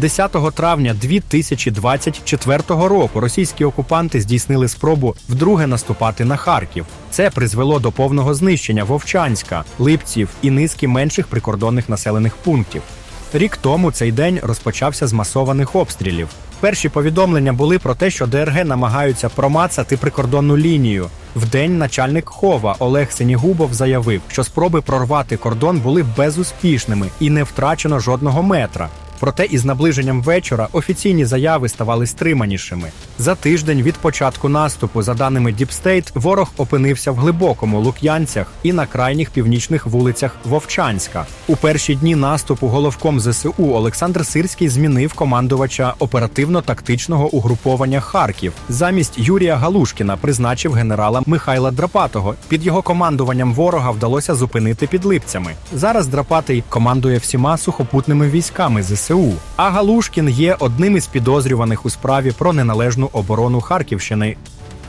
10 травня 2024 року російські окупанти здійснили спробу вдруге наступати на Харків. Це призвело до повного знищення Вовчанська, Липців і низки менших прикордонних населених пунктів. Рік тому цей день розпочався з масованих обстрілів. Перші повідомлення були про те, що ДРГ намагаються промацати прикордонну лінію. Вдень начальник Хова Олег Синігубов заявив, що спроби прорвати кордон були безуспішними і не втрачено жодного метра. Проте із наближенням вечора офіційні заяви ставали стриманішими. За тиждень від початку наступу, за даними Діпстейт, ворог опинився в глибокому Лук'янцях і на крайніх північних вулицях Вовчанська. У перші дні наступу головком ЗСУ Олександр Сирський змінив командувача оперативно-тактичного угруповання Харків. Замість Юрія Галушкіна призначив генерала Михайла Драпатого. Під його командуванням ворога вдалося зупинити під липцями. Зараз Драпатий командує всіма сухопутними військами ЗСУ. А Галушкін є одним із підозрюваних у справі про неналежну оборону Харківщини.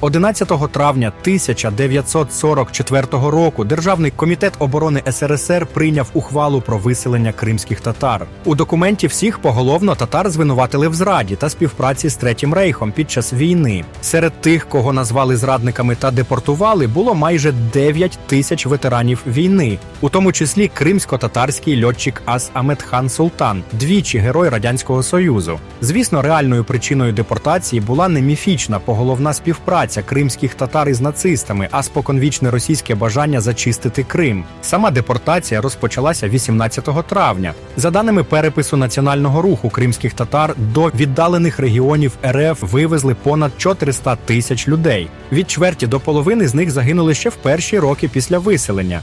11 травня 1944 року Державний комітет оборони СРСР прийняв ухвалу про виселення кримських татар. У документі всіх поголовно татар звинуватили в зраді та співпраці з Третім рейхом під час війни. Серед тих, кого назвали зрадниками та депортували, було майже 9 тисяч ветеранів війни, у тому числі кримсько-татарський льотчик Ас Аметхан Султан, двічі герой радянського союзу. Звісно, реальною причиною депортації була не міфічна поголовна співпраця кримських татар із нацистами, а споконвічне російське бажання зачистити Крим. Сама депортація розпочалася 18 травня. За даними перепису національного руху кримських татар, до віддалених регіонів РФ вивезли понад 400 тисяч людей. Від чверті до половини з них загинули ще в перші роки після виселення.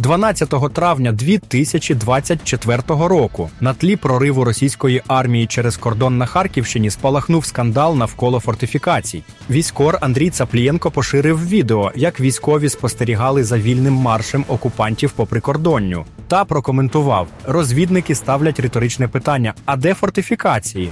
12 травня 2024 року на тлі прориву російської армії через кордон на Харківщині спалахнув скандал навколо фортифікацій. Військор Андрій Цаплієнко поширив відео, як військові спостерігали за вільним маршем окупантів по прикордонню, та прокоментував: розвідники ставлять риторичне питання: а де фортифікації?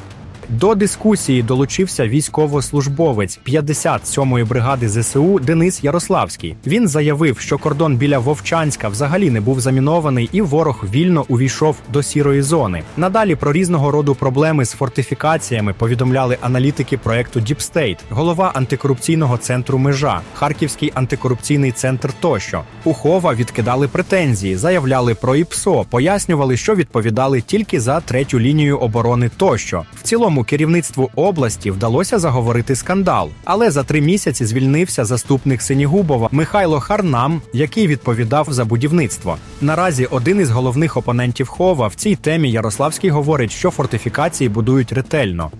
До дискусії долучився військовослужбовець 57-ї бригади ЗСУ Денис Ярославський. Він заявив, що кордон біля Вовчанська взагалі не був замінований, і ворог вільно увійшов до сірої зони. Надалі про різного роду проблеми з фортифікаціями повідомляли аналітики проекту State, голова антикорупційного центру Межа, Харківський антикорупційний центр тощо. У Хова відкидали претензії, заявляли про ІПСО, пояснювали, що відповідали тільки за третю лінію оборони тощо. В цілому керівництву області вдалося заговорити скандал, але за три місяці звільнився заступник Синігубова Михайло Харнам, який відповідав за будівництво. Наразі один із головних опонентів Хова в цій темі Ярославський говорить, що фортифікації будують ретельно.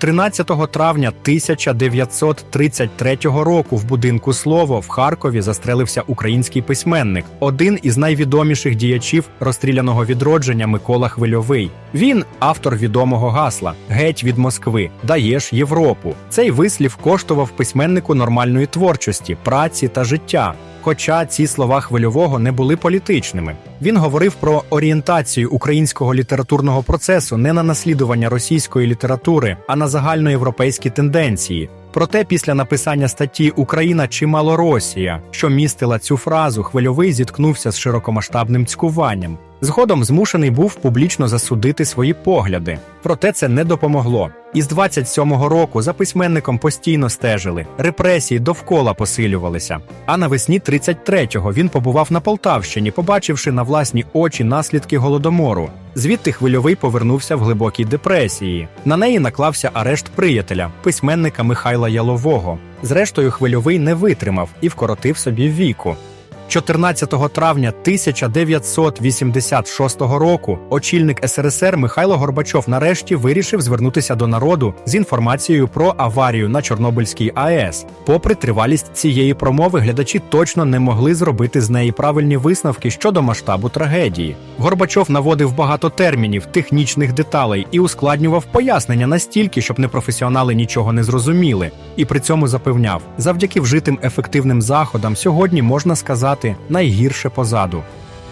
13 травня 1933 року в будинку Слово в Харкові застрелився український письменник, один із найвідоміших діячів розстріляного відродження Микола Хвильовий. Він автор відомого гасла Геть від Москви, даєш Європу. Цей вислів коштував письменнику нормальної творчості, праці та життя. Хоча ці слова хвильового не були політичними. Він говорив про орієнтацію українського літературного процесу не на наслідування російської літератури, а на загальноєвропейські тенденції. Проте після написання статті Україна чи Малоросія, що містила цю фразу, хвильовий зіткнувся з широкомасштабним цькуванням. Згодом змушений був публічно засудити свої погляди. Проте це не допомогло. Із 27-го року за письменником постійно стежили, репресії довкола посилювалися. А навесні 33-го він побував на Полтавщині, побачивши на власні очі наслідки голодомору. Звідти хвильовий повернувся в глибокій депресії. На неї наклався арешт приятеля, письменника Михайла Ялового. Зрештою, хвильовий не витримав і вкоротив собі віку. 14 травня 1986 року очільник СРСР Михайло Горбачов нарешті вирішив звернутися до народу з інформацією про аварію на Чорнобильській АЕС. Попри тривалість цієї промови, глядачі точно не могли зробити з неї правильні висновки щодо масштабу трагедії. Горбачов наводив багато термінів, технічних деталей і ускладнював пояснення настільки, щоб непрофесіонали нічого не зрозуміли. І при цьому запевняв, завдяки вжитим ефективним заходам сьогодні можна сказати найгірше позаду.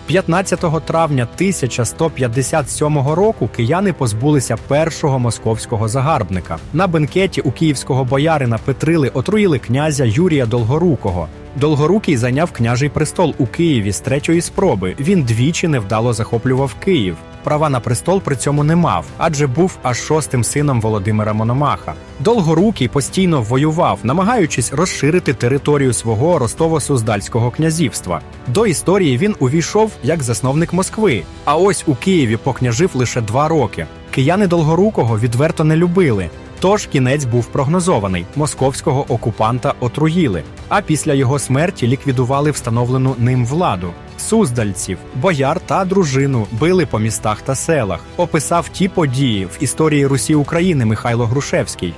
15 травня 1157 року кияни позбулися першого московського загарбника. На бенкеті у київського боярина Петрили отруїли князя Юрія Долгорукого. Долгорукий зайняв княжий престол у Києві з третьої спроби. Він двічі невдало захоплював Київ. Права на престол при цьому не мав, адже був аж шостим сином Володимира Мономаха. Долгорукий постійно воював, намагаючись розширити територію свого Ростово-Суздальського князівства. До історії він увійшов як засновник Москви. А ось у Києві покняжив лише два роки. Кияни Долгорукого відверто не любили. Тож кінець був прогнозований: московського окупанта отруїли, а після його смерті ліквідували встановлену ним владу. Суздальців, бояр та дружину били по містах та селах. Описав ті події в історії Русі України Михайло Грушевський.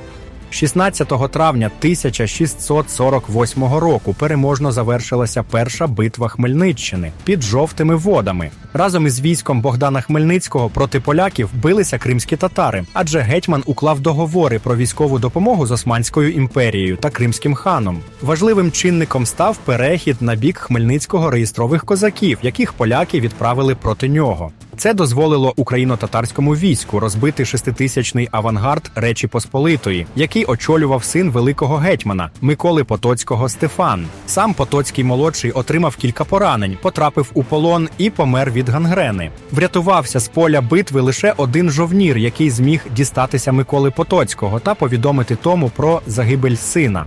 16 травня 1648 року переможно завершилася перша битва Хмельниччини під жовтими водами. Разом із військом Богдана Хмельницького проти поляків билися кримські татари, адже гетьман уклав договори про військову допомогу з Османською імперією та Кримським ханом. Важливим чинником став перехід на бік Хмельницького реєстрових козаків, яких поляки відправили проти нього. Це дозволило україно-татарському війську розбити шеститисячний авангард Речі Посполитої, який очолював син великого гетьмана Миколи Потоцького Стефан. Сам Потоцький молодший отримав кілька поранень, потрапив у полон і помер від гангрени. Врятувався з поля битви лише один жовнір, який зміг дістатися Миколи Потоцького та повідомити тому про загибель сина.